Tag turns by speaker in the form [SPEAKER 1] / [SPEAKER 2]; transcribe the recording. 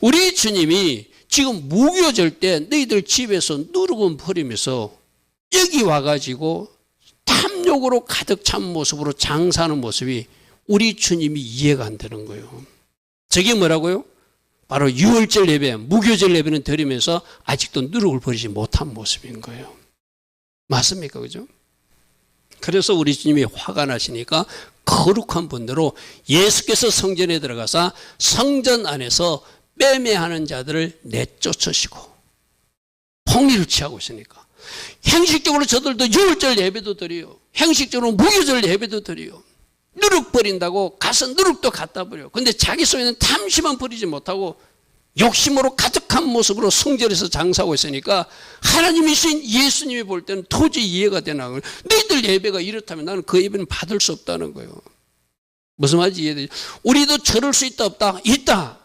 [SPEAKER 1] 우리 주님이 지금 무교절 때 너희들 집에서 누르고 버리면서 여기 와가지고 탐욕으로 가득 찬 모습으로 장사하는 모습이 우리 주님이 이해가 안 되는 거예요. 저게 뭐라고요? 바로 유월절 예배, 무교절 예배는 드리면서 아직도 누룩을 버리지 못한 모습인 거예요. 맞습니까? 그죠? 그래서 우리 주님이 화가 나시니까 거룩한 분대로 예수께서 성전에 들어가서 성전 안에서 매매하는 자들을 내쫓으시고 폭리를 취하고 있으니까 행식적으로 저들도 유월절 예배도 드려요. 행식적으로 무교절 예배도 드려요. 누룩 버린다고 가서 누룩도 갖다 버려. 근데 자기 속에는 탐심만 버리지 못하고 욕심으로 가득한 모습으로 성전에서 장사하고 있으니까 하나님이신 예수님이 볼 때는 도저히 이해가 되나. 너희들 예배가 이렇다면 나는 그 예배는 받을 수 없다는 거예요. 무슨 말인지 이해되죠? 우리도 저럴 수 있다 없다? 있다.